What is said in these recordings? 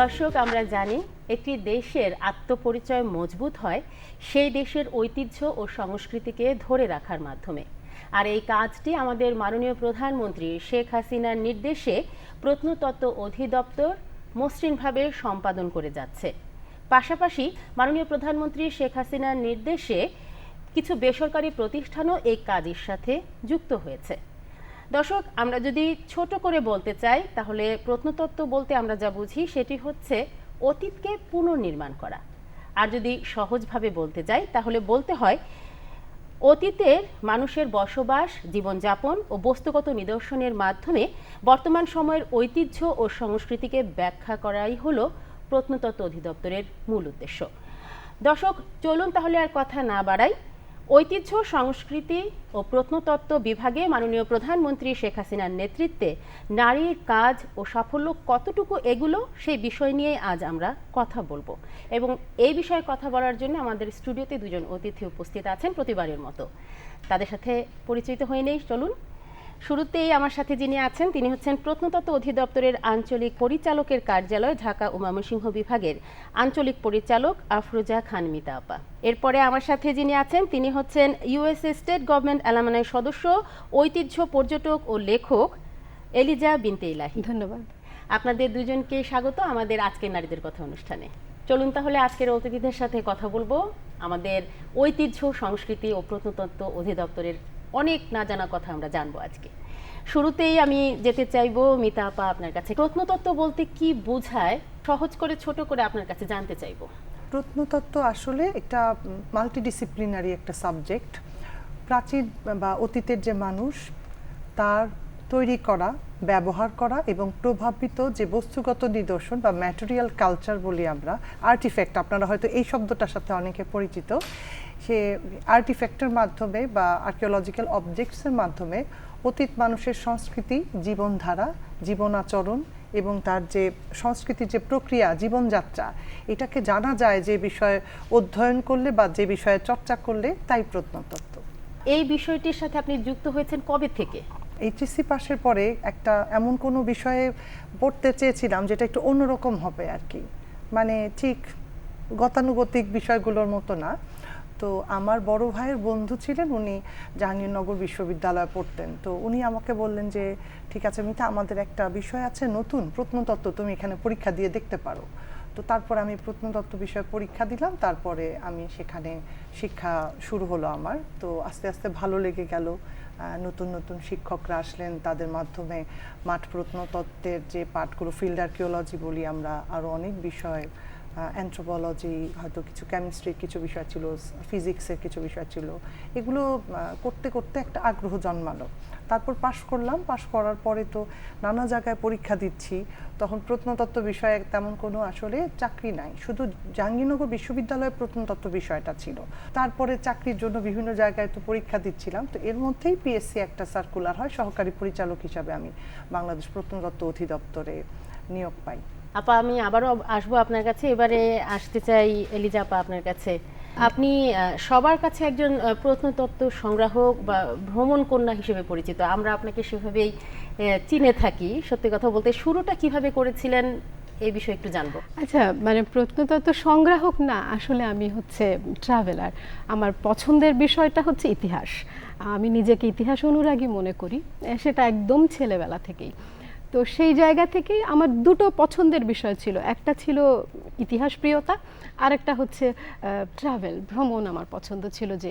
দর্শক, আমরা জানি একটি দেশের আত্মপরিচয় মজবুত হয়, সেই দেশের ঐতিহ্য ও সংস্কৃতিকে ধরে রাখার মাধ্যমে। আর এই কাজটি আমাদের মাননীয় প্রধানমন্ত্রী শেখ হাসিনার নির্দেশে প্রত্নতত্ত্ব অধিদপ্তর মসৃণভাবে সম্পাদন করে যাচ্ছে। পাশাপাশি মাননীয় প্রধানমন্ত্রী শেখ হাসিনার নির্দেশে কিছু বেসরকারি প্রতিষ্ঠানও এই কাজের সাথে যুক্ত হয়েছে। দর্শক, আমরা যদি ছোট করে বলতে চাই, তাহলে প্রত্নতত্ত্ব বলতে আমরা যা বুঝি সেটি হচ্ছে অতীতকে পুনর্নির্মাণ করা। আর যদি সহজভাবে বলতে যাই, তাহলে বলতে হয়, অতীতের মানুষের বসবাস, জীবনযাপন ও বস্তুগত নিদর্শনের মাধ্যমে বর্তমান সময়ের ঐতিহ্য ও সংস্কৃতিকে ব্যাখ্যা করাই হলো প্রত্নতত্ত্ব অধিদপ্তরের মূল উদ্দেশ্য। দর্শক, চলুন তাহলে আর কথা না বাড়াই ঐতিহ্য, সংস্কৃতি ও প্রত্নতত্ত্ব বিভাগে মাননীয় প্রধানমন্ত্রী শেখ হাসিনার নেতৃত্বে নারীর কাজ ও সাফল্য কতটুকু এগুলো সেই বিষয় নিয়ে আজ আমরা কথা বলব। এবং এই বিষয়ে কথা বলার জন্য আমাদের স্টুডিওতে দুজন অতিথি উপস্থিত আছেন প্রতিবারের মতো। তাদের সাথে পরিচিত হয়ে নেই, চলুন শুরুতেই আমার সাথে যিনি আছেন তিনি হচ্ছেন প্রত্নতত্ত্ব অধিদপ্তরের আঞ্চলিক পরিচালকের কার্যালয় ঢাকা ও ময়মনসিংহ বিভাগের আঞ্চলিক পরিচালক আফরোজা খান মিতা আপা এরপরে আমার সাথে যিনি আছেন তিনি হচ্ছেন ইউএসএ স্টেট গভর্নমেন্ট অ্যালামানাই সদস্য ঐতিহ্য পর্যটক ও লেখক এলিজা বিনতে ইলাহি। ধন্যবাদ। আপনাদের দুজনকে স্বাগত আমাদের আজকের নারীদের কথা অনুষ্ঠানে। চলুন তাহলে আজকের অতিথিদের সাথে কথা বলব আমাদের ঐতিহ্য সংস্কৃতি ও প্রত্নতত্ত্ব অধিদপ্তরের অনেক না জানা কথা আমরা জানব আজকে। শুরুতেই আমি যেতে চাইব মিতা আপা আপনার কাছে। প্রত্নতত্ত্ব বলতে কি বোঝায়, সহজ করে ছোট করে আপনার কাছে জানতে চাইব। প্রত্নতত্ত্ব আসলে একটা মাল্টিডিসিপ্লিনারি একটা সাবজেক্ট প্রাচীন বা অতীতের যে মানুষ, তার তৈরি করা, ব্যবহার করা এবং প্রভাবিত যে বস্তুগত নিদর্শন বা ম্যাটেরিয়াল কালচার বলি আমরা আর্টিফ্যাক্ট আপনারা হয়তো এই শব্দটার সাথে অনেকে পরিচিত। সে আর্টিফ্যাক্টের মাধ্যমে বা আর্কিওলজিক্যাল অবজেক্টসের মাধ্যমে অতীত মানুষের সংস্কৃতি জীবনধারা জীবন আচরণ এবং তার যে সংস্কৃতির যে প্রক্রিয়া জীবনযাত্রা এটাকে জানা যায় যে বিষয়ে অধ্যয়ন করলে বা যে বিষয়ে চর্চা করলে তাই প্রত্নতত্ত্ব। এই বিষয়টির সাথে আপনি যুক্ত হয়েছেন কবে থেকে? এইচএসসি পাশের পরে একটা এমন কোনো বিষয়ে পড়তে চেয়েছিলাম যেটা একটু অন্যরকম হবে আর কি। মানে ঠিক গতানুগতিক বিষয়গুলোর মতো না। তো আমার বড় ভাইয়ের বন্ধু ছিলেন উনি জাহাঙ্গীরনগর বিশ্ববিদ্যালয়ে পড়তেন। তো উনি আমাকে বললেন যে, ঠিক আছে মিতা, আমাদের একটা বিষয় আছে নতুন, প্রত্নতত্ত্ব, তুমি এখানে পরীক্ষা দিয়ে দেখতে পারো। তো তারপর আমি প্রত্নতত্ত্ব বিষয়ে পরীক্ষা দিলাম, তারপরে আমি সেখানে শিক্ষা শুরু হলো আমার। তো আস্তে আস্তে ভালো লেগে গেল। নতুন নতুন শিক্ষকরা আসলেন, তাদের মাধ্যমে মাঠ প্রত্নতত্ত্বের যে পাঠগুলো ফিল্ড আর্কিওলজি বলি আমরা আরও অনেক বিষয় অ্যান্থ্রোপোলজি হয়তো কিছু কেমিস্ট্রির কিছু বিষয় ছিল ফিজিক্সের কিছু বিষয় ছিল। এগুলো করতে করতে একটা আগ্রহ জন্মালো। তারপর পাশ করলাম পাশ করার পরে তো নানা জায়গায় পরীক্ষা দিচ্ছি। তখন প্রত্নতত্ত্ব বিষয়ে তেমন কোনো আসলে চাকরি নাই। শুধু জাহাঙ্গীরনগর বিশ্ববিদ্যালয়ে প্রত্নতত্ত্ব বিষয়টা ছিল। তারপরে চাকরির জন্য বিভিন্ন জায়গায় তো পরীক্ষা দিচ্ছিলাম। তো এর মধ্যেই পিএসসি একটা সার্কুলার হয়, সহকারী পরিচালক হিসাবে আমি বাংলাদেশ প্রত্নতত্ত্ব অধিদপ্তরে নিয়োগ পাই। আপা, আমি আবারও আসব আপনার কাছে। এবারে আসতে চাই এলিজা আপা আপনার কাছে। আপনি সবার কাছে একজন প্রত্নতত্ত্ব সংগ্রাহক বা ভ্রমণ কন্যা হিসেবে পরিচিত। আমরা আপনাকে সেভাবেই চিনে থাকি। সত্যি কথা বলতে, শুরুটা কীভাবে করেছিলেন এই বিষয়ে একটু জানব। আচ্ছা মানে প্রত্নতত্ত্ব সংগ্রাহক না, আসলে আমি হচ্ছে ট্রাভেলার আমার পছন্দের বিষয়টা হচ্ছে ইতিহাস। আমি নিজেকে ইতিহাস অনুরাগী মনে করি। সেটা একদম ছেলেবেলা থেকেই। তো সেই জায়গা থেকেই আমার দুটো পছন্দের বিষয় ছিল। একটা ছিল ইতিহাস প্রিয়তা আর একটা হচ্ছে ট্রাভেল ভ্রমণ আমার পছন্দ ছিল যে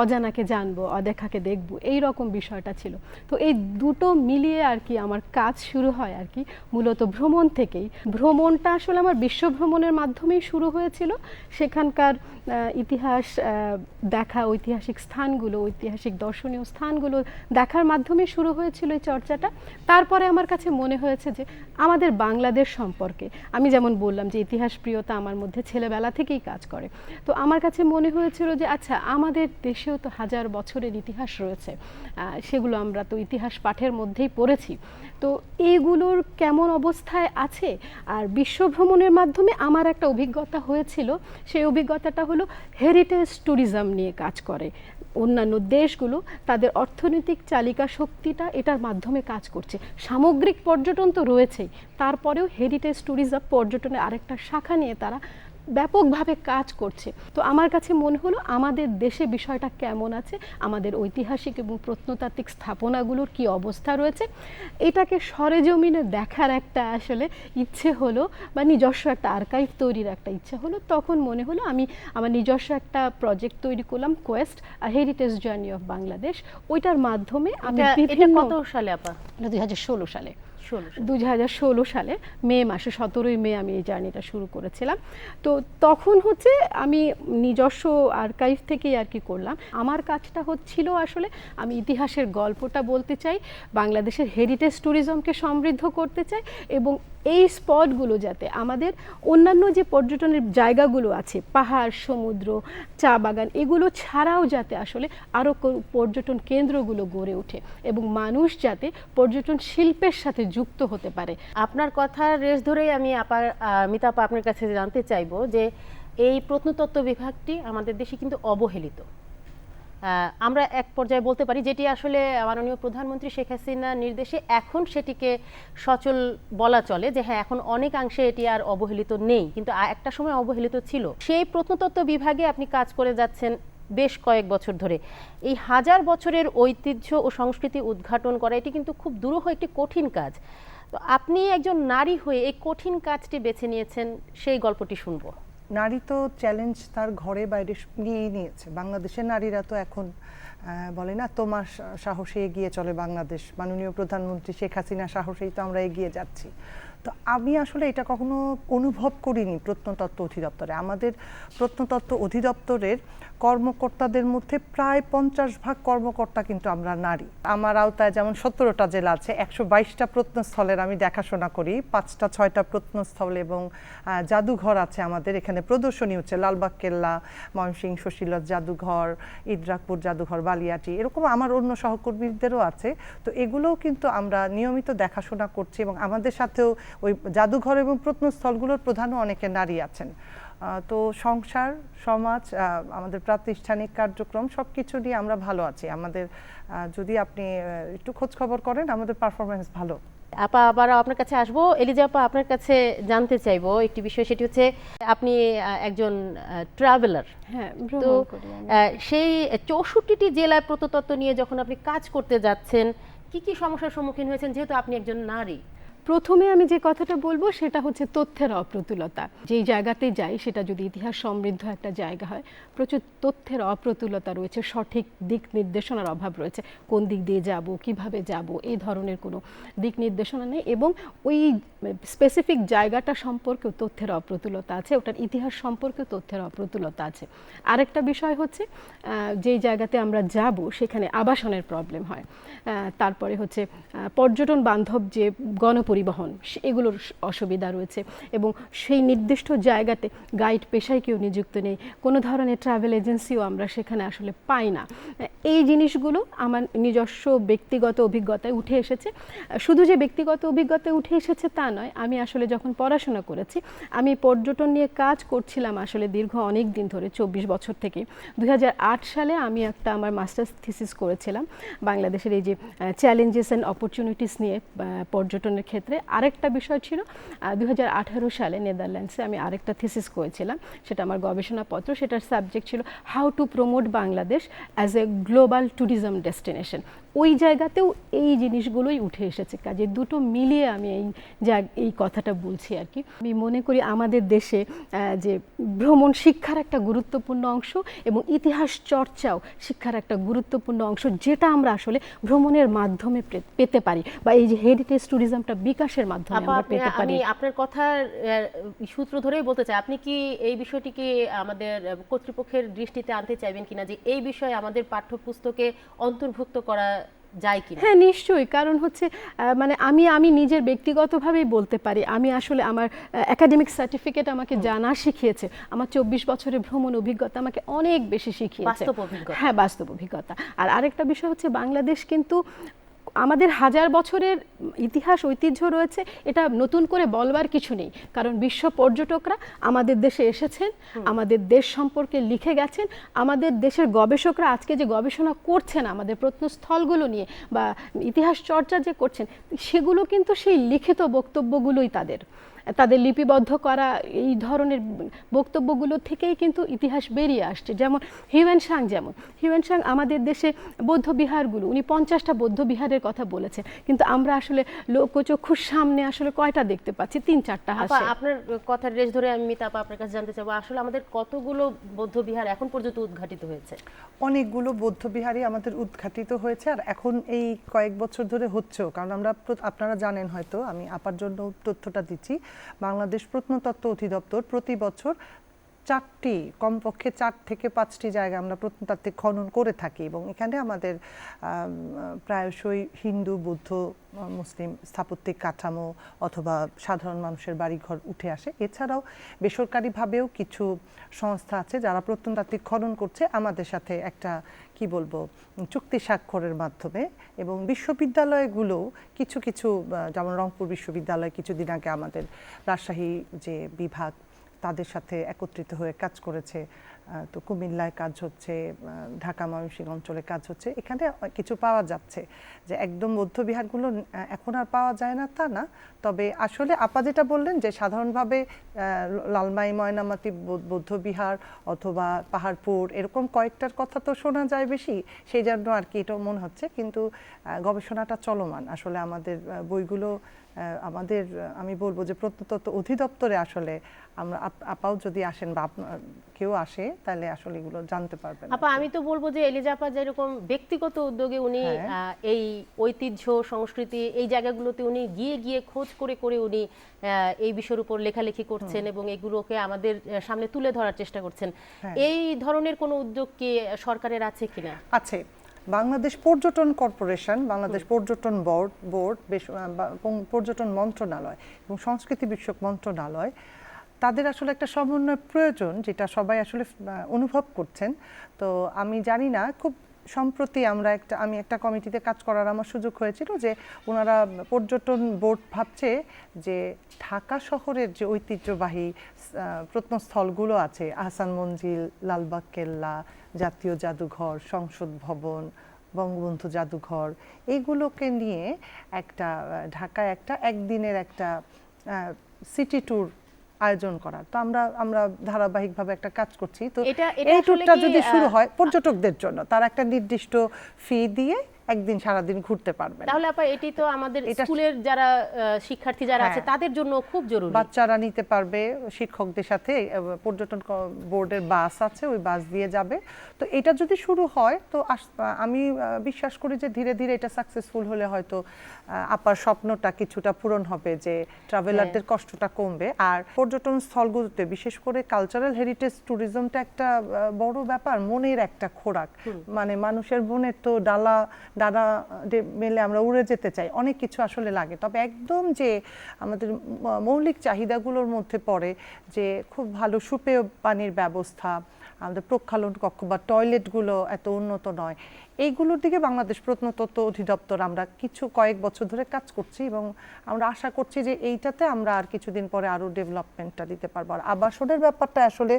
অজানাকে জানব, অদেখাকে দেখব এই রকম বিষয়টা ছিল। তো এই দুটো মিলিয়ে আর কি আমার কাজ শুরু হয় আর কি, মূলত ভ্রমণ থেকেই। ভ্রমণটা আসলে আমার বিশ্ব ভ্রমণের মাধ্যমেই শুরু হয়েছিল। সেখানকার ইতিহাস দেখা, ঐতিহাসিক স্থানগুলো, ঐতিহাসিক দর্শনীয় স্থানগুলো দেখার মাধ্যমে শুরু হয়েছিল এই চর্চাটা। তারপরে আমার কাছে মনে হয়েছে যে আমাদের বাংলাদেশ সম্পর্কে, আমি যেমন বললাম যে ইতিহাস প্রিয়তা আমার মধ্যে ছেলেবেলা থেকেই কাজ করে। তো আমার কাছে মনে হয়েছিল যে আচ্ছা আমাদের দেশেও তো হাজার বছরের ইতিহাস রয়েছে সেগুলো আমরা তো ইতিহাস পাঠের মধ্যেই পড়েছি। তো এইগুলোর কেমন অবস্থায় আছে? আর বিশ্ব ভ্রমণের মাধ্যমে আমার একটা অভিজ্ঞতা হয়েছিল, সেই অভিজ্ঞতাটা হলো হেরিটেজ ট্যুরিজম নিয়ে কাজ করে। অন্যান্য দেশগুলো তাদের অর্থনৈতিক চালিকা শক্তিটা এটার মাধ্যমে কাজ করছে। সামগ্রিক পর্যটন তো রয়েছেই, তারপরেও হেরিটেজ ট্যুরিজম পর্যটনের আরেকটা শাখা নিয়ে তারা ব্যাপকভাবে কাজ করছে। তো আমার কাছে মনে হলো আমাদের দেশে বিষয়টা কেমন আছে আমাদের ঐতিহাসিক এবং প্রত্নতাত্ত্বিক স্থাপনাগুলোর কি অবস্থা রয়েছে এটাকে সরেজমিনে দেখার একটা আসলে ইচ্ছে হলো বা নিজস্ব একটা আর্কাইভ তৈরির একটা ইচ্ছে হলো। তখন মনে হলো আমি আমার নিজস্ব একটা প্রজেক্ট তৈরি করলাম quest heritage journey of Bangladesh ওইটার মাধ্যমে আমি কত সালে আপা? দুই হাজার ষোলো সালে। দুই হাজার ষোলো সালে মে মাসে সতেরোই মে আমি এই জার্নিটা শুরু করেছিলাম। তো তখন হচ্ছে আমি নিজস্ব আর্কাইভ থেকেই আর কি করলাম। আমার কাজটা হচ্ছিল আসলে আমি ইতিহাসের গল্পটা বলতে চাই বাংলাদেশের হেরিটেজ ট্যুরিজমকে সমৃদ্ধ করতে চাই এবং এই স্পটগুলো যাতে আমাদের অন্যান্য যে পর্যটনের জায়গাগুলো আছে পাহাড় সমুদ্র চা বাগান এগুলো ছাড়াও যাতে আসলে আরও পর্যটন কেন্দ্রগুলো গড়ে ওঠে এবং মানুষ যাতে পর্যটন শিল্পের সাথে যুক্ত হতে পারে। আপনার কথার রেশ ধরেই আমি আপার আহ, মিতা আপনার কাছে জানতে চাইব যে এই প্রত্নতত্ত্ব বিভাগটি আমাদের দেশে কিন্তু অবহেলিত। আমরা এক পর্যায়ে বলতে পারি যেটি আসলে মাননীয় প্রধানমন্ত্রী শেখ হাসিনার নির্দেশে এখন সেটিকে সচল বলা চলে যে হ্যাঁ এখন অনেকাংশে এটি আর অবহেলিত নেই, কিন্তু একটা সময় অবহেলিত ছিল। সেই প্রত্নতত্ত্ব বিভাগে আপনি কাজ করে যাচ্ছেন বেশ কয়েক বছর ধরে। এই হাজার বছরের ঐতিহ্য ও সংস্কৃতি উদ্ঘাটন করা, এটি কিন্তু খুব দুরূহ একটি কঠিন কাজ। তো আপনি একজন নারী হয়ে এই কঠিন কাজটি বেছে নিয়েছেন, সেই গল্পটি শুনব। নারী তো চ্যালেঞ্জ তার ঘরে বাইরে নিয়েই নিয়েছে। বাংলাদেশের নারীরা তো এখন বলে না, তোমার সাহসে এগিয়ে চলে বাংলাদেশ। মাননীয় প্রধানমন্ত্রী শেখ হাসিনা সাহসেই তো আমরা এগিয়ে যাচ্ছি। তো আমি আসলে এটা কখনো অনুভব করিনি প্রত্নতত্ত্ব অধিদপ্তরে। আমাদের প্রত্নতত্ত্ব অধিদপ্তরের কর্মকর্তাদের মধ্যে প্রায় পঞ্চাশ ভাগ কর্মকর্তা কিন্তু আমরা নারী। আমার আওতায় যেমন সতেরোটা জেলা আছে, একশো বাইশটা প্রত্নস্থলের আমি দেখাশোনা করি, পাঁচটা, ছয়টা প্রত্নস্থল এবং জাদুঘর আছে আমাদের। এখানে প্রদর্শনী হচ্ছে লালবাগ, কেল্লা, ময়মনসিংহ সুশীলজ জাদুঘর, ইদ্রাকপুর জাদুঘর, বালিয়াটি, এরকম আমার অন্য সহকর্মীদেরও আছে। তো এগুলোও কিন্তু আমরা নিয়মিত দেখাশোনা করছি এবং আমাদের সাথেও ওই জাদুঘর এবং প্রত্নস্থলগুলোর প্রধানও অনেকে নারী আছেন। তো সংসার সমাজ আহ, আমাদের প্রাতিষ্ঠানিক কার্যক্রম সব কিছু নিয়ে আমরা ভালো আছি। আমাদের যদি আপনি একটু খোঁজ খবর করেন আমাদের পারফরমেন্স ভালো। আপা আবার আপনার কাছে আসব। এলিজা আপা আপনার কাছে জানতে চাইব একটি বিষয় সেটি হচ্ছে আপনি একজন ট্রাভেলার হ্যাঁ তো সেই চৌষট্টিটি জেলায় প্রত্নতত্ত্ব নিয়ে যখন আপনি কাজ করতে যাচ্ছেন কি কি সমস্যার সম্মুখীন হয়েছেন? যেহেতু আপনি একজন নারী। প্রথমে আমি যে কথাটা বলব, সেটা হচ্ছে তথ্যের অপ্রতুলতা। যেই জায়গাতে যাই, সেটা যদি ইতিহাস সমৃদ্ধ একটা জায়গা হয়, প্রচুর তথ্যের অপ্রতুলতা রয়েছে, সঠিক দিক নির্দেশনার অভাব রয়েছে। কোন দিক দিয়ে যাব, কীভাবে যাব, এই ধরনের কোনো দিক নির্দেশনা নেই এবং ওই স্পেসিফিক জায়গাটা সম্পর্কেও তথ্যের অপ্রতুলতা আছে, ওটার ইতিহাস সম্পর্কেও তথ্যের অপ্রতুলতা আছে। আরেকটা বিষয় হচ্ছে যেই জায়গাতে আমরা যাব, সেখানে আবাসনের প্রবলেম হয়। তারপরে হচ্ছে পর্যটন বান্ধব যে গণপরিবহন সে- এগুলোর অসুবিধা রয়েছে এবং সেই নির্দিষ্ট জায়গাতে গাইড পেশায় কেউ নিযুক্ত নেই। কোনো ধরনের ট্রাভেল এজেন্সিও আমরা সেখানে আসলে পাই না। এই জিনিসগুলো আমার নিজস্ব ব্যক্তিগত অভিজ্ঞতায় উঠে এসেছে। শুধু যে ব্যক্তিগত অভিজ্ঞতায় উঠে এসেছে তা নয়, আমি আসলে যখন পড়াশোনা করেছি, আমি পর্যটন নিয়ে কাজ করছিলাম আসলে দীর্ঘ অনেক দিন ধরে, চব্বিশ বছর থেকে। দু হাজার আট সালে আমি একটা আমার মাস্টার্স থিসিস করেছিলাম। বাংলাদেশের এই যে চ্যালেঞ্জেস অ্যান্ড অপরচুনিটিস নিয়ে পর্যটনের ক্ষেত্রে আরেকটা বিষয় ছিল দু হাজার আঠারো সালে নেদারল্যান্ডসে আমি আরেকটা থিসিস করেছিলাম, সেটা আমার গবেষণাপত্র, সেটার সাবজেক্ট ছিল how to promote Bangladesh as a global tourism destination ওই জায়গাতেও এই জিনিসগুলোই উঠে এসেছে। কাজে দুটো মিলিয়ে আমি এই যা- এই কথাটা বলছি আর কি। আমি মনে করি আমাদের দেশে যে ভ্রমণ শিক্ষার একটা গুরুত্বপূর্ণ অংশ এবং ইতিহাস চর্চাও শিক্ষার একটা গুরুত্বপূর্ণ অংশ যেটা আমরা আসলে ভ্রমণের মাধ্যমে পেতে পারি বা এই যে হেরিটেজ ট্যুরিজমটা বিকাশের মাধ্যমে আমরা পেতে পারি। আমি আপনার কথার সূত্র ধরেই বলতে চাই আপনি কি এই বিষয়টিকে আমাদের কর্তৃপক্ষের দৃষ্টিতে আনতে চাইবেন কিনা যে এই বিষয়ে আমাদের পাঠ্যপুস্তকে অন্তর্ভুক্ত করা যায় কি হ্যাঁ নিশ্চয়ই। কারণ হচ্ছে মানে আমি আমি নিজের ব্যক্তিগতভাবেই বলতে পারি আমি আসলে আমার একাডেমিক সার্টিফিকেট আমাকে জানা শিখিয়েছে। আমার চব্বিশ বছরের ভ্রমণ অভিজ্ঞতা আমাকে অনেক বেশি শিখিয়েছে। বাস্তব অভিজ্ঞতা। হ্যাঁ বাস্তব অভিজ্ঞতা। আর আরেকটা বিষয় হচ্ছে বাংলাদেশ কিন্তু আমাদের হাজার বছরের ইতিহাস ঐতিহ্য রয়েছে এটা নতুন করে বলবার কিছু নেই। কারণ বিশ্ব পর্যটকরা আমাদের দেশে এসেছেন আমাদের দেশ সম্পর্কে লিখে গেছেন আমাদের দেশের গবেষকরা আজকে যে গবেষণা করছেন আমাদের প্রত্নস্থলগুলো নিয়ে বা ইতিহাস চর্চা যে করছেন সেগুলো কিন্তু সেই লিখিত বক্তব্যগুলোই তাদের। তাদের লিপিবদ্ধ করা এই ধরনের বক্তব্যগুলো থেকেই কিন্তু ইতিহাস বেরিয়ে আসছে। যেমন হিউয়েন সাং যেমন হিউয়েন সাং আমাদের দেশে বৌদ্ধ বিহারগুলো উনি পঞ্চাশটা বৌদ্ধ বিহারের কথা বলেছেন। কিন্তু আমরা আসলে লোকচক্ষুর সামনে আসলে কয়টা দেখতে পাচ্ছি? তিন চারটা হাসে। আপনার কথার রেশ ধরে আমি মিতা আপনার কাছে জানতে চাবো আসলে আমাদের কতগুলো বৌদ্ধ বিহার এখন পর্যন্ত উদ্ঘাটিত হয়েছে? অনেকগুলো বৌদ্ধ বিহারই আমাদের উদ্ঘাটিত হয়েছে আর এখন এই কয়েক বছর ধরে হচ্ছেও। কারণ আমরা আপনারা জানেন হয়তো আমি আপার জন্য তথ্যটা দিচ্ছি। বাংলাদেশ প্রত্নতত্ত্ব অধিদপ্তর প্রতি বছর চারটি, কমপক্ষে চার থেকে পাঁচটি জায়গা আমরা প্রত্নতাত্ত্বিক খনন করে থাকি এবং এখানে আমাদের প্রায়শই হিন্দু, বৌদ্ধ, মুসলিম স্থাপত্যিক কাঠামো অথবা সাধারণ মানুষের বাড়িঘর উঠে আসে। এছাড়াও বেসরকারিভাবেও কিছু সংস্থা আছে যারা প্রত্নতাত্ত্বিক খনন করছে আমাদের সাথে একটা, কি বলব, চুক্তি স্বাক্ষরের মাধ্যমে এবং বিশ্ববিদ্যালয়গুলো কিছু কিছু যেমন রংপুর বিশ্ববিদ্যালয় কিছুদিন আগে আমাদের রাজশাহী যে বিভাগ তাদের সাথে একত্রিত হয়ে কাজ করেছে তো কুমিল্লায় কাজ হচ্ছে ঢাকা ময়মনসিংহ অঞ্চলে কাজ হচ্ছে। এখানে কিছু পাওয়া যাচ্ছে যে একদম বৌদ্ধবিহারগুলো আহ, এখন আর পাওয়া যায় না তা না। তবে আসলে আপা যেটা বললেন যে সাধারণভাবে লালমাই ময়নামাতি বৌদ্ধবিহার অথবা পাহাড়পুর এরকম কয়েকটার কথা তো শোনা যায় বেশি সেই জন্য আর কি এটাও মনে হচ্ছে। কিন্তু গবেষণাটা চলমান। আসলে আমাদের বইগুলো আমাদের আমি বলব যে প্রত্নতত্ত্ব অধিদপ্তরে আসলে আমরা আপ- আপাও যদি আসেন বা কেউ আসে তাহলে আসলে এগুলো জানতে পারবেন আপা আমি তো বলব যে এলিজা আপা যেরকম ব্যক্তিগত উদ্যোগে উনি হ্যাঁ। এই ঐতিহ্য সংস্কৃতি এই জায়গাগুলোতে উনি গিয়ে গিয়ে খোঁজ করে করে উনি এই বিষয়ের উপর লেখালেখি করছেন এবং এগুলোকে আমাদের সামনে তুলে ধরার চেষ্টা করছেন। হ্যাঁ। এই ধরনের কোনো উদ্যোগ কি সরকারের আছে কিনা? আছে। বাংলাদেশ পর্যটন কর্পোরেশন বাংলাদেশ পর্যটন বোর্ড বোর্ড পর্যটন মন্ত্রণালয় এবং সংস্কৃতি বিষয়ক মন্ত্রণালয় তাদের আসলে একটা সমন্বয় প্রয়োজন যেটা সবাই আসলে অনুভব করছেন। তো আমি জানি না, খুব সম্প্রতি আমরা একটা, আমি একটা কমিটিতে কাজ করার আমার সুযোগ হয়েছিল যে ওনারা পর্যটন বোর্ড ভাবছে যে ঢাকা শহরের যে ঐতিহ্যবাহী প্রত্নস্থলগুলো আছে, আহসান মঞ্জিল, লালবাগ কেল্লা, জাতীয় জাদুঘর, সংসদ ভবন, বঙ্গবন্ধু জাদুঘর, এইগুলোকে নিয়ে একটা ঢাকায় একটা একদিনের একটা সিটি ট্যুর আয়োজন করার। তো আমরা আমরা ধারাবাহিকভাবে একটা কাজ করছি। তো এই ট্যুরটা যদি শুরু হয় পর্যটকদের জন্য তার একটা নির্দিষ্ট ফি দিয়ে একদিন সারাদিন ঘুরতে পারবেন। তাহলে আপা এটি তো আমাদের স্কুলের যারা শিক্ষার্থী যারা আছে হ্যাঁ। তাদের জন্য খুব জরুরি। বাচ্চারা নিতে পারবে শিক্ষকদের সাথে পর্যটন বোর্ডের বাস আছে ওই বাস দিয়ে যাবে। তো এটা যদি শুরু হয় তো আমি বিশ্বাস করি যে ধীরে ধীরে এটা সাকসেসফুল হলে হয়তো আপার স্বপ্নটা কিছুটা পূরণ হবে যে ট্রাভেলারদের কষ্টটা কমবে। আর পর্যটন স্থলগুলোতে বিশেষ করে কালচারাল হেরিটেজ ট্যুরিজমটা একটা বড় ব্যাপার মনের একটা খোরাক। মানে মানুষের মনের তো ডালা ডে- মেলে আমরা উড়ে যেতে চাই। অনেক কিছু আসলে লাগে। তবে একদম যে আমাদের মৌলিক চাহিদাগুলোর মধ্যে পড়ে যে খুব ভালো সুপেয় পানির ব্যবস্থা আমাদের প্রক্ষালন কক্ষ বা টয়লেটগুলো এত উন্নত নয়, এইগুলোর দিকে বাংলাদেশ প্রত্নতত্ত্ব অধিদপ্তর আমরা কিছু কয়েক বছর ধরে কাজ করছি এবং আমরা আশা করছি যে এইটাতে আমরা আর কিছুদিন পরে আরও ডেভেলপমেন্টটা দিতে পারব। আর আবাসনের ব্যাপারটা আসলে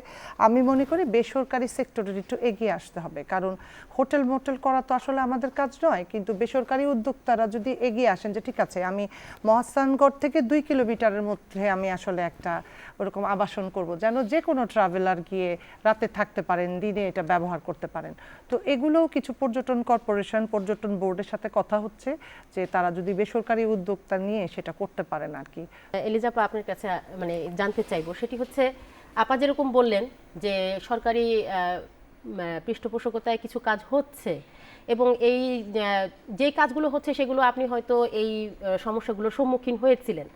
আমি মনে করি বেসরকারি সেক্টরের একটু এগিয়ে আসতে হবে, কারণ হোটেল মোটেল করা তো আসলে আমাদের কাজ নয়, কিন্তু বেসরকারি উদ্যোক্তারা যদি এগিয়ে আসেন যে ঠিক আছে, আমি মহাস্থানগড় থেকে দুই কিলোমিটারের মধ্যে আমি আসলে একটা ওরকম আবাসন করব, যেন যে কোনো ট্রাভেলার গিয়ে রাতে থাকতে পারেন, দিনে এটা ব্যবহার করতে পারেন। তো এগুলোও কিছু পর্যটন কর্পোরেশন, পর্যটন বোর্ডের সাথে কথা হচ্ছে যে তারা যদি বেসরকারি উদ্যোক্তা নিয়ে সেটা করতে পারেন আর কি। এলিজাপা আপনার কাছে মানে জানতে চাইব, সেটি হচ্ছে আপা যেরকম বললেন যে সরকারি পৃষ্ঠপোষকতায় কিছু কাজ হচ্ছে এবং এই যে কাজগুলো হচ্ছে সেগুলো আপনি হয়তো এই সমস্যাগুলোর সম্মুখীন হয়েছিলেন।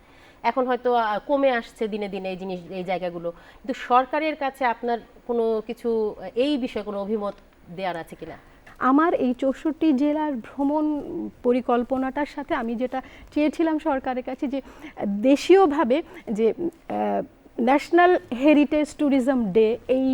এখন হয়তো কমে আসছে দিনে দিনে এই জিনিস, এই জায়গাগুলো। কিন্তু সরকারের কাছে আপনার কোনো কিছু, এই বিষয়ে কোনো অভিমত দেওয়ার আছে কিনা? আমার এই চৌষট্টি জেলার ভ্রমণ পরিকল্পনাটার সাথে আমি যেটা চেয়েছিলাম সরকারের কাছে যে, দেশীয়ভাবে যে ন্যাশনাল হেরিটেজ ট্যুরিজম ডে এই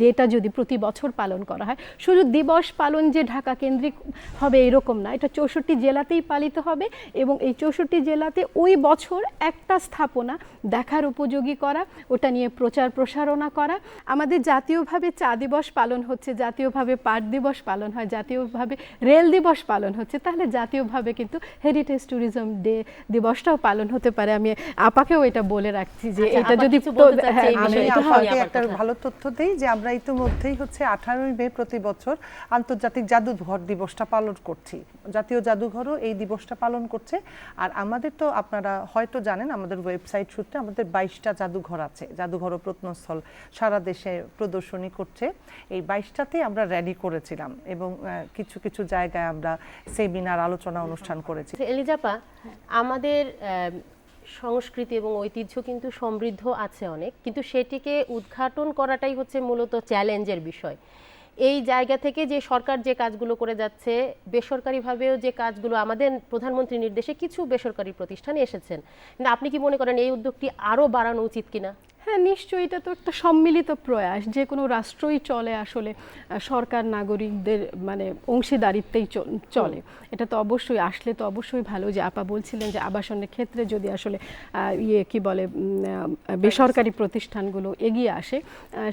ডেটা যদি প্রতি বছর পালন করা হয় শুধু দিবস পালন যে ঢাকা কেন্দ্রিক হবে এরকম না এটা চৌষট্টি জেলাতেই পালিত হবে এবং এই চৌষট্টি জেলাতে ওই বছর একটা স্থাপনা দেখার উপযোগী করা ওটা নিয়ে প্রচার প্রসারণা করা। আমাদের জাতীয়ভাবে চা দিবস পালন হচ্ছে জাতীয়ভাবে পাট দিবস পালন হয় জাতীয়ভাবে রেল দিবস পালন হচ্ছে তাহলে জাতীয়ভাবে কিন্তু হেরিটেজ ট্যুরিজম ডে দিবসটাও পালন হতে পারে। আমি আপাকেও এটা বলে রাখছি যে আচ্ছা, এটা যদি হ্যাঁ, আমি একটু হয়। শুনি আপনাকে একটা ভালো তথ্য দেই যে আমরা ইতিমধ্যেই হচ্ছে আঠারোই মে প্রতি বছর আন্তর্জাতিক জাদুঘর দিবসটা পালন করছি। জাতীয় জাদুঘরও এই দিবসটা পালন করছে। আর আমাদের তো আপনারা হয়তো জানেন আমাদের ওয়েবসাইট সূত্রে আমাদের বাইশটা জাদুঘর আছে জাদুঘর ও প্রত্নস্থল সারা দেশে প্রদর্শনী করছে। এই বাইশটাতে আমরা রেডি করেছিলাম এবং কিছু কিছু জায়গায় আমরা সেমিনার আলোচনা অনুষ্ঠান করেছি। এলিজাপা আমাদের আহ, সংস্কৃতি এবং ঐতিহ্য কিন্তু সমৃদ্ধ আছে অনেক, কিন্তু সেটিকে উদ্ঘাটন করাটাই হচ্ছে মূলত চ্যালেঞ্জের বিষয়। এই জায়গা থেকে যে সরকার যে কাজগুলো করে যাচ্ছে, বেসরকারিভাবেও যে কাজগুলো আমাদের প্রধানমন্ত্রীর নির্দেশে কিছু বেসরকারি প্রতিষ্ঠানে এসেছেন। আপনি কি মনে করেন এই উদ্যোগটি আরও বাড়ানো উচিত কিনা? হ্যাঁ নিশ্চয়ই এটা তো একটা সম্মিলিত প্রয়াস। যে কোনো রাষ্ট্রই চলে আসলে সরকার নাগরিকদের মানে অংশীদারিত্বেই চলে এটা তো অবশ্যই আসলে তো অবশ্যই ভালো যে আপা বলছিলেন যে আবাসনের ক্ষেত্রে যদি আসলে ইয়ে কি বলে বেসরকারি প্রতিষ্ঠানগুলো এগিয়ে আসে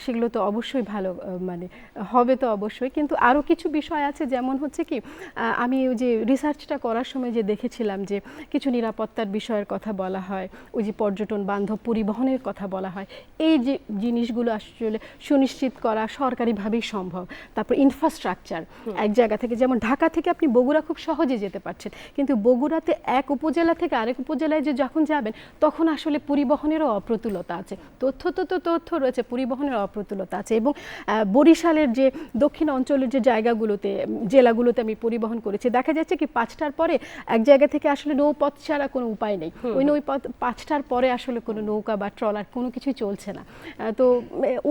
সেগুলো তো অবশ্যই ভালো মানে হবে তো অবশ্যই। কিন্তু আরও কিছু বিষয় আছে যেমন হচ্ছে কি আমি ওই যে রিসার্চটা করার সময় যে দেখেছিলাম যে কিছু নিরাপত্তার বিষয়ের কথা বলা হয় ওই যে পর্যটন বান্ধব পরিবহনের কথা বলা হয় এই যে জিনিসগুলো আসলে সুনিশ্চিত করা সরকারিভাবেই সম্ভব। তারপর ইনফ্রাস্ট্রাকচার এক জায়গা থেকে যেমন ঢাকা থেকে আপনি বগুড়া খুব সহজে যেতে পারছেন। কিন্তু বগুড়াতে এক উপজেলা থেকে আরেক উপজেলায় যে যখন যাবেন তখন আসলে পরিবহনেরও অপ্রতুলতা আছে। তথ্য তো তো তথ্য রয়েছে পরিবহনের অপ্রতুলতা আছে এবং বরিশালের যে দক্ষিণ অঞ্চলের যে জায়গাগুলোতে জেলাগুলোতে আমি পরিবহন করেছি দেখা যাচ্ছে কি পাঁচটার পরে এক জায়গা থেকে আসলে নৌপথ ছাড়া কোনো উপায় নেই। ওই নৌপথ পাঁচটার পরে আসলে কোনো নৌকা বা ট্রলার কোনো কিছুই চলছে না। তো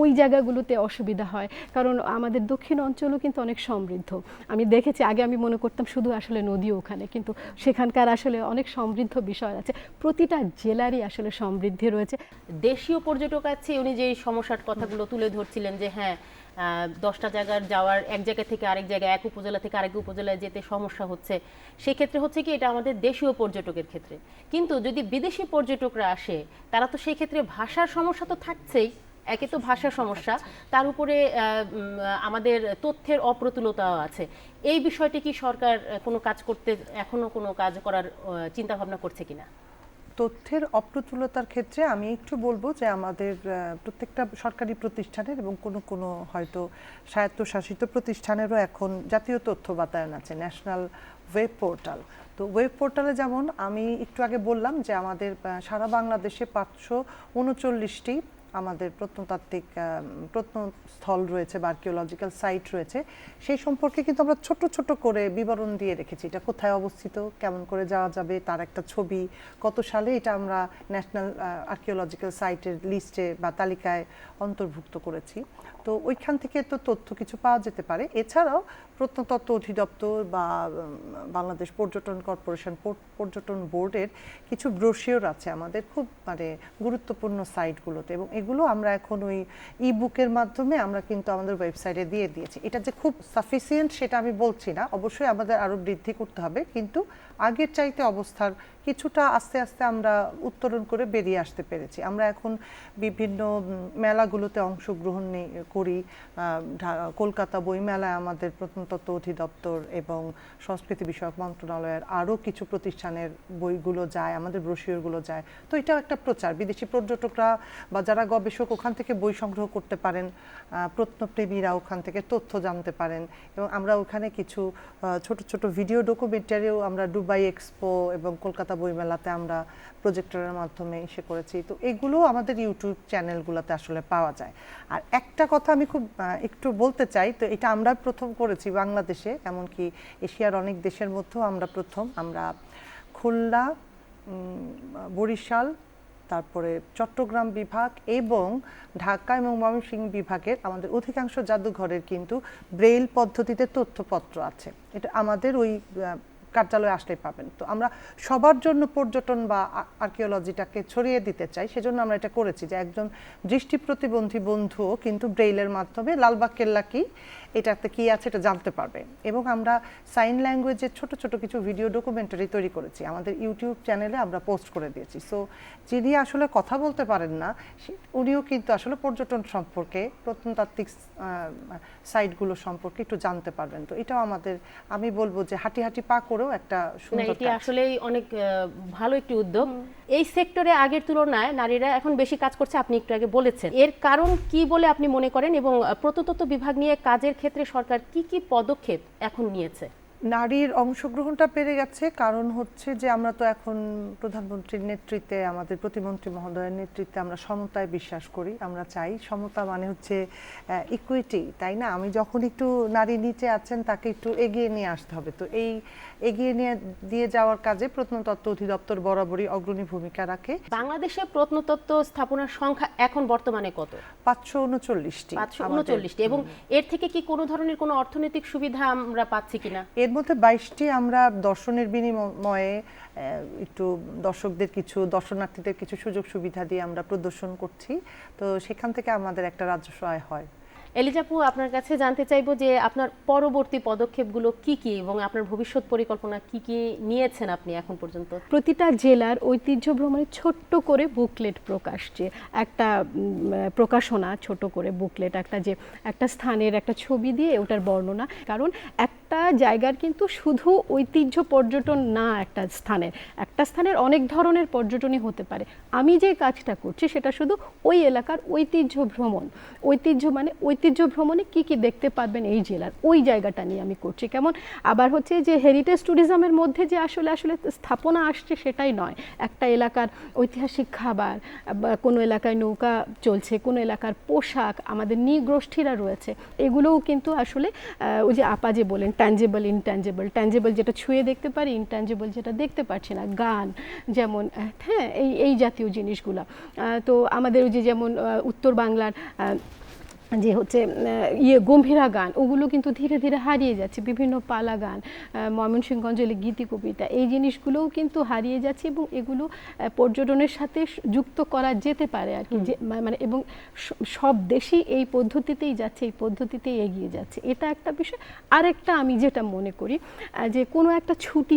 ওই জায়গাগুলোতে অসুবিধা হয়। কারণ আমাদের দক্ষিণ অঞ্চলও কিন্তু অনেক সমৃদ্ধ। আমি দেখেছি, আগে আমি মনে করতাম শুধু আসলে নদী ওখানে, কিন্তু সেখানকার আসলে অনেক সমৃদ্ধ বিষয় আছে। প্রতিটা জেলারই আসলে সমৃদ্ধি রয়েছে। দেশীয় পর্যটক আছে, উনি যে সমস্যার কথাগুলো তুলে ধরছিলেন যে হ্যাঁ দশটা জায়গার যাওয়ার এক জায়গা থেকে আরেক জায়গায়, এক উপজেলা থেকে আরেক উপজেলায় যেতে সমস্যা হচ্ছে। সেক্ষেত্রে হচ্ছে কি, এটা আমাদের দেশীয় পর্যটকের ক্ষেত্রে। কিন্তু যদি বিদেশি পর্যটকরা আসে, তারা তো সেই ক্ষেত্রে ভাষার সমস্যা তো থাকছেই। একে তো ভাষার সমস্যা। তার উপরে আমাদের তথ্যের অপ্রতুলতাও আছে। এই বিষয়টি কি সরকার কোনো কাজ করতে, এখনও কোনো কাজ করার চিন্তা ভাবনা করছে কিনা? তথ্যের অপ্রতুলতার ক্ষেত্রে আমি একটু বলব যে আমাদের প্রত্যেকটা সরকারি প্রতিষ্ঠানের এবং কোনো কোনো হয়তো স্বায়ত্তশাসিত প্রতিষ্ঠানেরও এখন জাতীয় তথ্য বাতায়ন আছে, ন্যাশনাল ওয়েব পোর্টাল। তো ওয়েব পোর্টালে যেমন আমি একটু আগে বললাম যে আমাদের সারা বাংলাদেশে পাঁচশো উনচল্লিশটি আমাদের প্রত্নতাত্ত্বিক প্রত্নস্থল রয়েছে বা আর্কিওলজিক্যাল সাইট রয়েছে, সেই সম্পর্কে কিন্তু আমরা ছোট ছোট করে বিবরণ দিয়ে রেখেছি। এটা কোথায় অবস্থিত, কেমন করে যাওয়া যাবে, তার একটা ছবি, কত সালে এটা আমরা ন্যাশনাল আর্কিওলজিক্যাল সাইটের লিস্টে বা তালিকায় অন্তর্ভুক্ত করেছি। তো ওইখান থেকে তো তথ্য কিছু পাওয়া যেতে পারে। এছাড়াও প্রত্নতত্ত্ব অধিদপ্তর বা বাংলাদেশ পর্যটন কর্পোরেশন পর্যটন বোর্ডের কিছু ব্রোশিওর আছে আমাদের খুব মানে গুরুত্বপূর্ণ সাইটগুলোতে এবং এগুলো আমরা এখন ওই ই বুকের মাধ্যমে আমরা কিন্তু আমাদের ওয়েবসাইটে দিয়ে দিয়েছি। এটা যে খুব সাফিসিয়েন্ট সেটা আমি বলছি না, অবশ্যই আমাদের আরও বৃদ্ধি করতে হবে কিন্তু আগের চাইতে অবস্থার কিছুটা আস্তে আস্তে আমরা উত্তরণ করে বেরিয়ে আসতে পেরেছি। আমরা এখন বিভিন্ন মেলাগুলোতে অংশগ্রহণ করি। কলকাতা বইমেলায় আমাদের প্রত্নতত্ত্ব অধিদপ্তর এবং সংস্কৃতি বিষয়ক মন্ত্রণালয়ের আরও কিছু প্রতিষ্ঠানের বইগুলো যায়, আমাদের ব্রোশিওরগুলো যায়। তো এটাও একটা প্রচার। বিদেশি পর্যটকরা বা যারা গবেষক ওখান থেকে বই সংগ্রহ করতে পারেন প্রত্নপ্রেমীরা ওখান থেকে তথ্য জানতে পারেন এবং আমরা ওখানে কিছু ছোট ছোট ভিডিও ডকুমেন্টারিও আমরা দুবাই এক্সপো এবং কলকাতা বইমেলাতে আমরা প্রজেক্টরের মাধ্যমে এসে করেছি। তো এগুলো আমাদের ইউটিউব চ্যানেলগুলোতে আসলে পাওয়া যায়। আর একটা কথা আমি খুব একটু বলতে চাই, তো এটা আমরা প্রথম করেছি বাংলাদেশে, এমনকি এশিয়ার অনেক দেশের মধ্যেও আমরা প্রথম। আমরা খুলনা বরিশাল, তারপরে চট্টগ্রাম বিভাগ এবং ঢাকা এবং ময়মনসিংহ বিভাগের আমাদের অধিকাংশ জাদুঘরের কিন্তু ব্রেইল পদ্ধতিতে তথ্যপত্র আছে। এটা আমাদের ওই কার্যালয়ে আসলেই পাবেন। তো আমরা সবার জন্য পর্যটন বা আর্কিওলজিটাকে ছড়িয়ে দিতে চাই, সেজন্য আমরা এটা করেছি যে একজন দৃষ্টি প্রতিবন্ধী বন্ধুও কিন্তু ব্রেইলের মাধ্যমে লালবাগ কেল্লা কি, এটাতে কি আছে এটা জানতে পারবে। এবং আমরা সাইন ল্যাঙ্গুয়েজের ছোট ছোট কিছু ভিডিও ডকুমেন্টারি তৈরি করেছি, আমাদের ইউটিউব চ্যানেলে আমরা পোস্ট করে দিয়েছি। সো যিনি আসলে কথা বলতে পারেন না উনিও কিন্তু আসলে পর্যটন সম্পর্কে, প্রত্নতাত্ত্বিক সাইটগুলো সম্পর্কে একটু জানতে পারবেন। তো এটাও আমাদের, আমি বলব যে হাঁটি হাঁটি পা করেও একটা এটি আসলে আসলেই অনেক ভালো একটি উদ্যোগ। এই সেক্টরে আগের তুলনায় নারীরা এখন বেশি কাজ করছে আপনি একটু আগে বলেছেন। এর কারণ কি বলে আপনি মনে করেন এবং প্রত্নতত্ত্ব বিভাগ নিয়ে কাজের ক্ষেত্রে সরকার কি কি পদক্ষেপ এখন নিয়েছে? নারীর অংশগ্রহণটা বেড়ে গেছে। কারণ হচ্ছে যে আমরা তো এখন প্রধানমন্ত্রীর নেতৃত্বে আমাদের প্রতিমন্ত্রী মহোদয়ের নেতৃত্বে আমরা সমতায় বিশ্বাস করি আমরা চাই। সমতা মানে হচ্ছে ইকুইটি তাই না? আমি যখন একটু নারী নিচে আছেন তাকে একটু এগিয়ে নিয়ে আসতে হবে। তো এই এগিয়ে নিয়ে দিয়ে যাওয়ার কাজে প্রত্নতত্ত্ব অধিদপ্তর বরাবরই অগ্রণী ভূমিকা রাখে। বাংলাদেশে প্রত্নতত্ত্ব স্থাপনার সংখ্যা এখন বর্তমানে কত? পাঁচশো উনচল্লিশটি। পাঁচশো উনচল্লিশটি। এবং এর থেকে কি কোনো ধরনের কোনো অর্থনৈতিক সুবিধা আমরা পাচ্ছি কিনা? এর মধ্যে বাইশটি আমরা দর্শনের বিনিময়ে একটু দর্শকদের কিছু দর্শনার্থীদের কিছু সুযোগ সুবিধা দিয়ে আমরা প্রদর্শন করছি। তো সেখান থেকে আমাদের একটা রাজস্ব আয় হয়। এলিজাপু আপনার কাছে জানতে চাইব যে আপনার পরবর্তী পদক্ষেপগুলো কি কি এবং আপনার ভবিষ্যৎ পরিকল্পনা কি কি নিয়েছেন আপনি এখন পর্যন্ত? প্রতিটা জেলার ঐতিহ্য ভ্রমণে ছোট্ট করে বুকলেট প্রকাশ যে একটা প্রকাশনা ছোট করে বুকলেট একটা যে একটা স্থানের একটা ছবি দিয়ে ওটার বর্ণনা। কারণ একটা জায়গার কিন্তু শুধু ঐতিহ্য পর্যটন না একটা স্থানের একটা স্থানের অনেক ধরনের পর্যটনই হতে পারে। আমি যে কাজটা করছি সেটা শুধু ওই এলাকার ঐতিহ্য ভ্রমণ। ঐতিহ্য মানে ঐতিহ্য ভ্রমণে কি কি দেখতে পারবেন এই জেলার, ওই জায়গাটা নিয়ে আমি করছি। কেমন? আবার হচ্ছে যে হেরিটেজ ট্যুরিজমের মধ্যে যে আসলে আসলে স্থাপনা আসছে সেটাই নয়। একটা এলাকার ঐতিহাসিক খাবার কোনো এলাকায় নৌকা চলছে, কোনো এলাকার পোশাক, আমাদের নৃগোষ্ঠীরা রয়েছে, এগুলোও কিন্তু আসলে ওই যে আপা যে বলেন ট্যাঞ্জেবল ইনট্যাঞ্জেবল ট্যাঞ্জেবল যেটা ছুঁয়ে দেখতে পারি ইনট্যাঞ্জেবল যেটা দেখতে পারছি না, গান, যেমন হ্যাঁ এই এই জাতীয় জিনিসগুলো। তো আমাদের যে যেমন উত্তর বাংলার যে হচ্ছে ইয়ে গম্ভীরা গান ওগুলো কিন্তু ধীরে ধীরে হারিয়ে যাচ্ছে। বিভিন্ন পালা গান আহ, ময়মনসিংহগঞ্জের গীতি কবিতা এই জিনিসগুলোও কিন্তু হারিয়ে যাচ্ছে এবং এগুলো পর্যটনের সাথে যুক্ত করা যেতে পারে আর কি। যে মানে এবং সব দেশই এই পদ্ধতিতেই যাচ্ছে এই পদ্ধতিতেই এগিয়ে যাচ্ছে। এটা একটা বিষয়। আরেকটা আমি যেটা মনে করি যে কোনো একটা ছুটি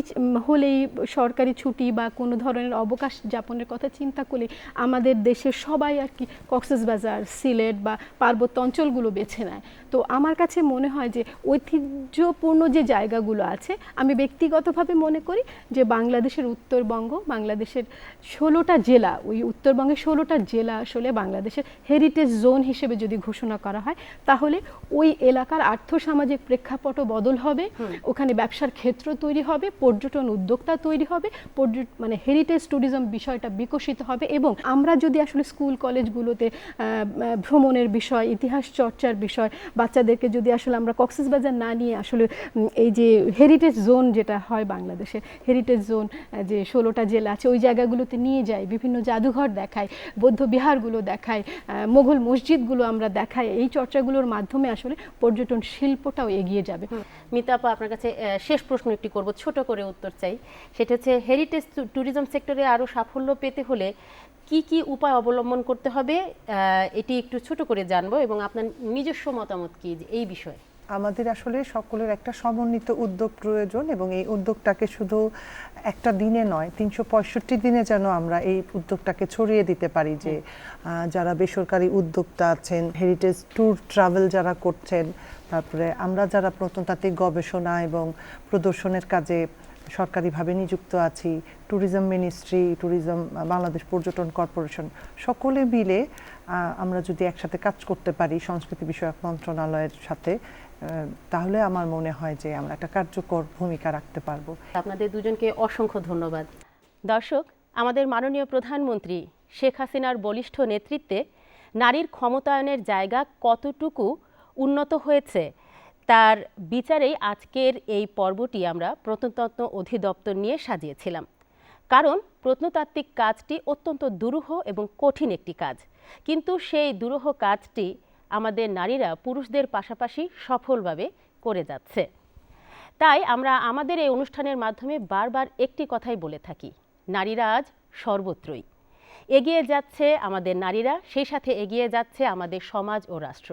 হলেই সরকারি ছুটি বা কোনো ধরনের অবকাশ যাপনের কথা চিন্তা করলে আমাদের দেশের সবাই আর কি কক্সবাজার সিলেট বা পার্বত্য অঞ্চলগুলো বেছে নেয়। তো আমার কাছে মনে হয় যে ঐতিহ্যপূর্ণ যে জায়গাগুলো আছে আমি ব্যক্তিগতভাবে মনে করি যে বাংলাদেশের উত্তরবঙ্গ বাংলাদেশের ষোলোটা জেলা ওই উত্তরবঙ্গের ষোলোটা জেলা আসলে বাংলাদেশের হেরিটেজ জোন হিসেবে যদি ঘোষণা করা হয় তাহলে ওই এলাকার আর্থসামাজিক প্রেক্ষাপটও বদল হবে ওখানে ব্যবসার ক্ষেত্র তৈরি হবে পর্যটন উদ্যোক্তা তৈরি হবে মানে হেরিটেজ ট্যুরিজম বিষয়টা বিকশিত হবে এবং আমরা যদি আসলে স্কুল কলেজগুলোতে ভ্রমণের বিষয় ইতিহাস চর্চার বিষয় বাচ্চাদেরকে যদি আসলে আমরা কক্সবাজার না নিয়ে আসলে এই যে হেরিটেজ জোন যেটা হয় বাংলাদেশে হেরিটেজ জোন যে ষোলোটা জেলা আছে, ওই জায়গাগুলোতে নিয়ে যাই, বিভিন্ন জাদুঘর দেখাই, বৌদ্ধ বিহারগুলো দেখাই মোঘল মসজিদগুলো আমরা দেখাই, এই চর্চাগুলোর মাধ্যমে আসলে পর্যটন শিল্পটাও এগিয়ে যাবে। মিতা আপা, আপনার কাছে শেষ প্রশ্ন একটি করব, ছোট করে উত্তর চাই। সেটা হচ্ছে হেরিটেজ ট্যুরিজম সেক্টরে আরও সাফল্য পেতে হলে কি কি উপায় অবলম্বন করতে হবে এটি একটু ছোট করে জানব এবং আপনার নিজস্ব মতামত কি এই বিষয়ে? আমাদের আসলে সকলের একটা সমন্বিত উদ্যোগ প্রয়োজন এবং এই উদ্যোগটাকে শুধু একটা দিনে নয় তিনশো পঁয়ষট্টি দিনে যেন আমরা এই উদ্যোগটাকে ছড়িয়ে দিতে পারি যে যারা বেসরকারি উদ্যোক্তা আছেন হেরিটেজ ট্যুর ট্রাভেল যারা করছেন তারপরে আমরা যারা প্রত্নতাত্ত্বিক গবেষণা এবং প্রদর্শনের কাজে সরকারিভাবে নিযুক্ত আছি ট্যুরিজম মিনিস্ট্রি ট্যুরিজম বাংলাদেশ পর্যটন কর্পোরেশন সকলে মিলে আমরা যদি একসাথে কাজ করতে পারি সংস্কৃতি বিষয়ক মন্ত্রণালয়ের সাথে তাহলে আমার মনে হয় যে আমরা একটা কার্যকর ভূমিকা রাখতে পারব। আপনাদের দুজনকে অসংখ্য ধন্যবাদ। দর্শক, আমাদের মাননীয় প্রধানমন্ত্রী শেখ হাসিনার বলিষ্ঠ নেতৃত্বে নারীর ক্ষমতায়নের জায়গা কতটুকু উন্নত হয়েছে তার বিচারেই আজকের এই পর্বটি আমরা প্রত্নতত্ত্ব অধিদপ্তর নিয়ে সাজিয়েছিলাম। কারণ প্রত্নতাত্ত্বিক কাজটি অত্যন্ত দুরূহ এবং কঠিন একটি কাজ। কিন্তু সেই দুরূহ কাজটি আমাদের নারীরা পুরুষদের পাশাপাশি সফলভাবে করে যাচ্ছে। তাই আমরা আমাদের এই অনুষ্ঠানের মাধ্যমে বারবার একটি কথাই বলে থাকি, নারীরা আজ সর্বত্রই। এগিয়ে যাচ্ছে আমাদের নারীরা, সেই সাথে এগিয়ে যাচ্ছে আমাদের সমাজ ও রাষ্ট্র।